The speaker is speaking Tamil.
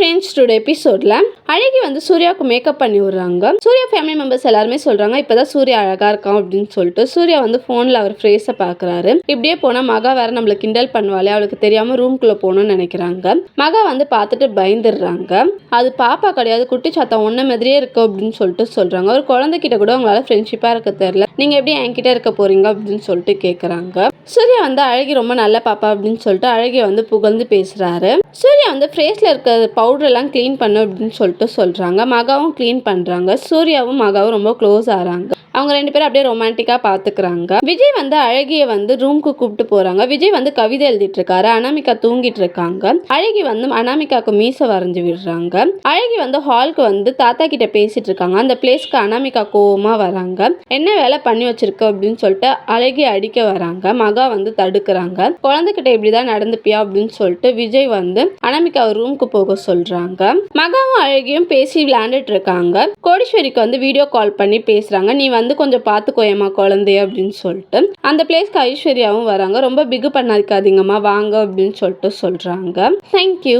ஸ்ட்ரேஞ்ச் டுடே எபிசோடில் அழகி வந்து சூர்யாவுக்கு மேக்கப் பண்ணி விடுறாங்க. சூர்யா ஃபேமிலி மெம்பர்ஸ் எல்லாருமே சொல்றாங்க இப்பதான் சூர்யா அழகா இருக்கான் அப்படின்னு சொல்லிட்டு சூர்யா வந்து போன்ல அவர் ஃப்ரேஸை பாக்குறாரு. இப்படியே போனா மகா வேற நம்மள கிண்டல் பண்ணுவாளே அவளுக்கு தெரியாம ரூம்குள்ள போகணும்னு நினைக்கிறாங்க. மகா வந்து பார்த்துட்டு பயந்துடுறாங்க. அது பாப்பா கிடையாது குட்டி சாத்தா ஒன்ன மாதிரியே இருக்கு அப்படின்னு சொல்லிட்டு சொல்றாங்க. ஒரு குழந்தைகிட்ட கூட உங்களால ஃப்ரெண்ட்ஷிப்பா இருக்க தெரியல. நீங்க எப்படி என்கிட்ட இருக்க போறீங்க? அப்படின்னு சொல்லிட்டு கேக்குறாங்க. சூர்யா வந்து அழகி ரொம்ப நல்ல பாப்பா அப்படின்னு சொல்லிட்டு அழகிய வந்து புகழ்ந்து பேசுறாரு. சூர்யா வந்து ஃபேஸ்ல இருக்க பவுடர் எல்லாம் க்ளீன் பண்ணு அப்படின்னு சொல்லிட்டு சொல்றாங்க. மகாவும் க்ளீன் பண்றாங்க. சூர்யாவும் மகாவும் ரொம்ப க்ளோஸ் ஆறாங்க அவங்க ரெண்டு பேரும் அப்படியே ரொமான்டிக்காக பார்த்துக்கிறாங்க விஜய் வந்து அழகிய வந்து ரூம்க்கு கூப்பிட்டு போறாங்க. விஜய் வந்து கவிதை எழுதிட்டு இருக்காரு அனாமிகா தூங்கிட்டு இருக்காங்க அழகி வந்து அனாமிகாக்கு மீச வரைஞ்சு விடுறாங்க. அழகி வந்து ஹால்க்கு வந்து தாத்தா கிட்ட பேசிட்டு இருக்காங்க அந்த பிளேஸ்க்கு அனாமிகா கோவமாக வராங்க. என்ன வேலை பண்ணி வச்சிருக்க? அப்படின்னு சொல்லிட்டு அழகி அடிக்க வராங்க. மகா வந்து தடுக்கிறாங்க. குழந்தைகிட்ட இப்படிதான் நடந்துப்பியா? அப்படின்னு சொல்லிட்டு விஜய் வந்து அனாமிகா ரூம்க்கு போக சொல்றாங்க. மகாவும் அழகியும் பேசி விளையாண்டுட்டு இருக்காங்க கோடீஸ்வரிக்கு வந்து வீடியோ கால் பண்ணி பேசுறாங்க. நீ வந்து வந்து கொஞ்சம் பார்த்துக்கோயம்மா குழந்தைய அப்படின்னு சொல்லிட்டு. அந்த பிளேஸ்க்கு ஐஸ்வர்யாவும் வராங்க. ரொம்ப பிகு பண்ணாதிக்காதீங்கம்மா வாங்க அப்படின்னு சொல்லிட்டு சொல்றாங்க. தேங்க்யூ